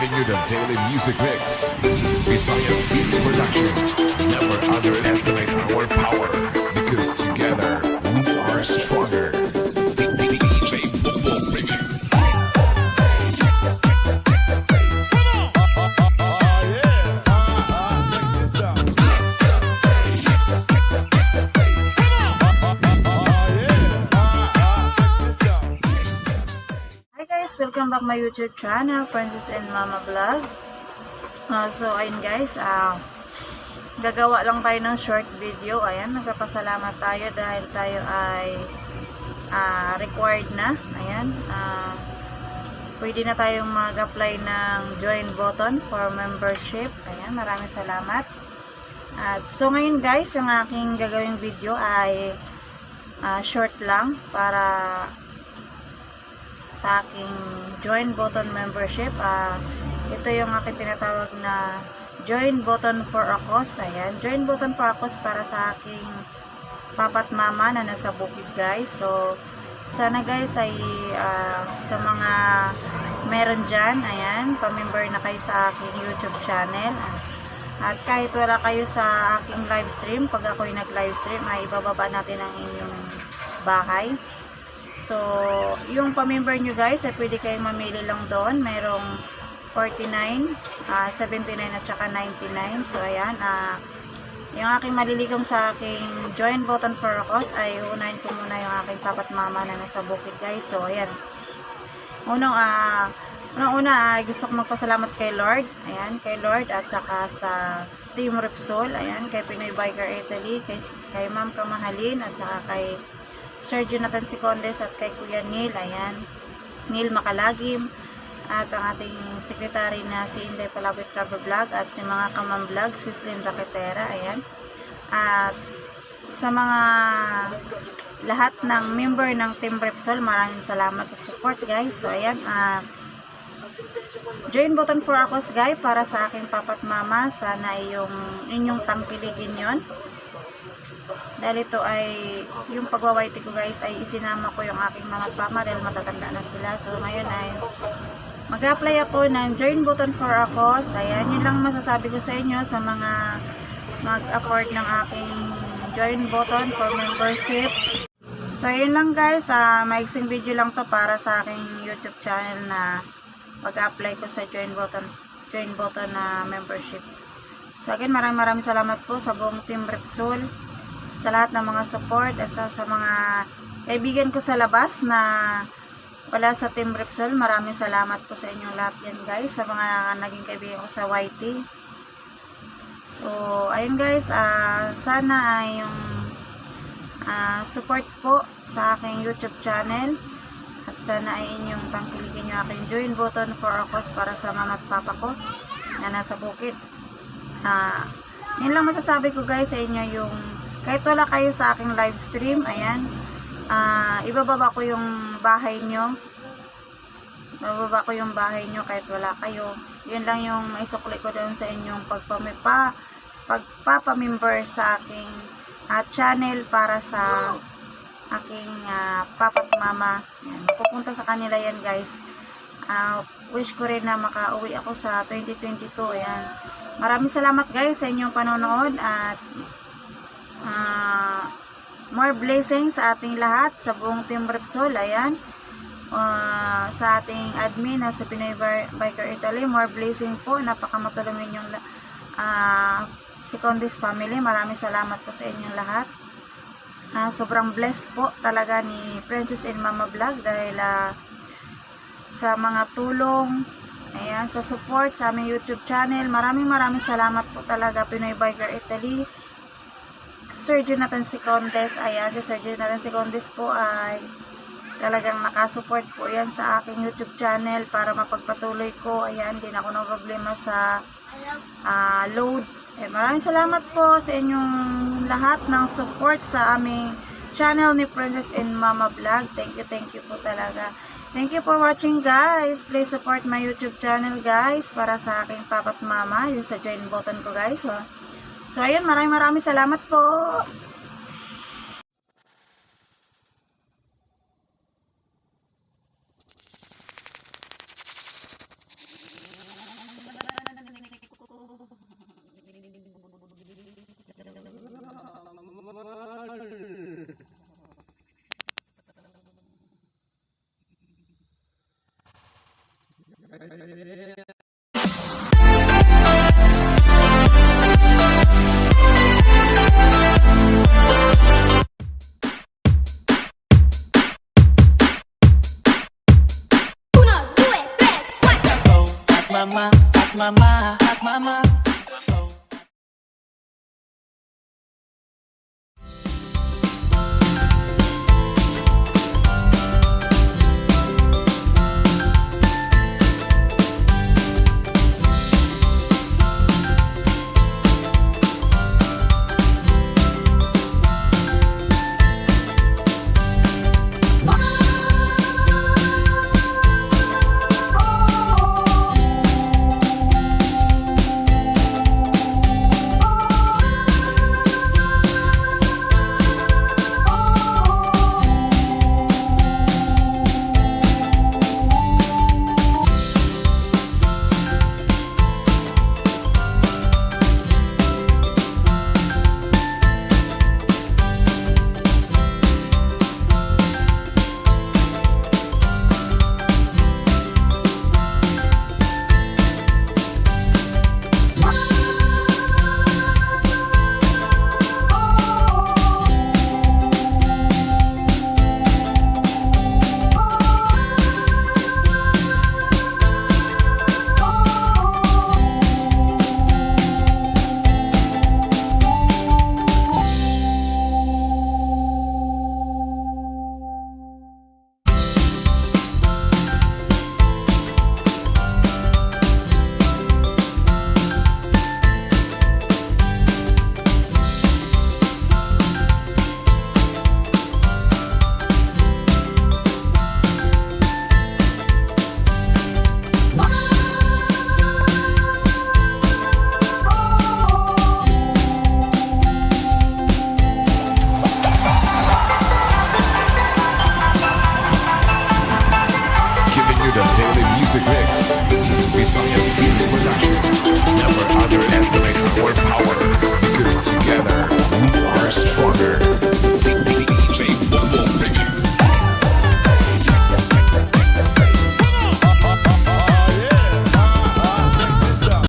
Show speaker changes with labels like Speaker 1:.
Speaker 1: giving you the daily music mix. This is Visayas Beats Production. Never underestimate our power because together
Speaker 2: Welcome back my YouTube channel, Princess and Mama Vlog. Ah, so, ayun guys, ah, gagawa lang tayo ng short video. Ayan, nagpapasalamat tayo dahil tayo ay ah, required na. Ayan, ah, pwede na tayong mag-apply ng join button for membership. Ayan, maraming salamat. At so ngayon guys, ang aking gagawing video ay ah, short lang para sa aking join button membership. Ah, ito yung aking tinatawag na join button for a cause. Ayan, join button for a cause para sa aking papat mama na nasa bukid guys. So, sana guys ay ah, sa mga meron dyan, ayan, pamember na kayo sa aking YouTube channel. At kahit wala kayo sa aking live stream, pag ako'y nag-live stream, ay ibababa natin ang inyong bahay. So, yung pamember nyo guys, ay pwede kayong mamili lang doon. Merong 49, ah, 79 at saka 99. So, ayan. ah, yung aking maliligong sa aking join button for cause ay unahin ko muna yung aking papat mama na nasa bukid guys. So, ayan. Unang, ah, unang-una ay gusto ko magpasalamat kay Lord. Ayan, kay Lord at saka sa Team Repsol. Ayan, kay Pinoy Biker Italy, kay, kay Ma'am Kamahalin at saka kay Sir Jonathan Sicondes at kay Kuya Neil, ayan, Neil Makalagim, at ang ating sekretary na si Inday Palawit Travel Vlog at si mga kamam vlog, si Slyn Raquetera, ayan. At sa mga lahat ng member ng Team Repsol, maraming salamat sa support guys. So ayan, ah join button for akos guys para sa aking papat mama. Sana yung inyong tangkiligin yon dahil ito ay yung pagwawaiti ko guys ay isinama ko yung aking mga pama dahil matatanda na sila. So ngayon ay mag-apply ako ng join button for a cause ayan yun lang masasabi ko sa inyo sa mga mag-afford ng aking join button for membership. So yun lang guys. Uh, maiksing video lang to para sa aking youtube channel na pag-apply ko sa join button join button na membership so again maraming maraming salamat po sa buong team Repsol sa lahat ng mga support at sa, sa mga kaibigan ko sa labas na wala sa Team Repsol. Maraming salamat po sa inyong lahat yan guys, sa mga naging kaibigan ko sa YT. So, ayun guys, ah, sana ay yung ah, support po sa aking YouTube channel at sana ay inyong tangkilikin yung aking join button for a cause para sa mama at papa ko na nasa bukid. Ah, yun lang masasabi ko guys sa inyo yung kahit wala kayo sa aking live stream, ayan, ah ibababa ko yung bahay nyo. Ibababa ko yung bahay nyo kahit wala kayo. Yun lang yung maisukli ko doon sa inyong pagpamipa, pagpapamember sa aking ah, channel para sa aking ah, papat mama. Yan. Pupunta sa kanila yan guys. Ah, wish ko rin na makauwi ako sa 2022. Ayan. Maraming salamat guys sa inyong panonood at ah, more blessings sa ating lahat sa buong Team Repsol. Ayan. Ah, sa ating admin na sa Pinoy Bi- Biker Italy. More blessing po. Napakamatulungin yung uh, si family. Maraming salamat po sa inyong lahat. Ah, sobrang blessed po talaga ni Princess and Mama Vlog dahil ah, sa mga tulong, ayan, sa support sa aming YouTube channel. Maraming maraming salamat po talaga Pinoy Biker Italy. Sir Jonathan Sicondes, ayan, si Sir Jonathan Sicondes po ay talagang nakasupport po yan sa aking YouTube channel para mapagpatuloy ko. Ayan, din ako ng problema sa ah, load. Eh, maraming salamat po sa inyong lahat ng support sa aming channel ni Princess and Mama Vlog. Thank you, thank you po talaga. Thank you for watching guys. Please support my YouTube channel guys para sa aking papat mama. Yung sa join button ko guys. So, so ayun, maraming maraming salamat po.
Speaker 1: Underestimate our power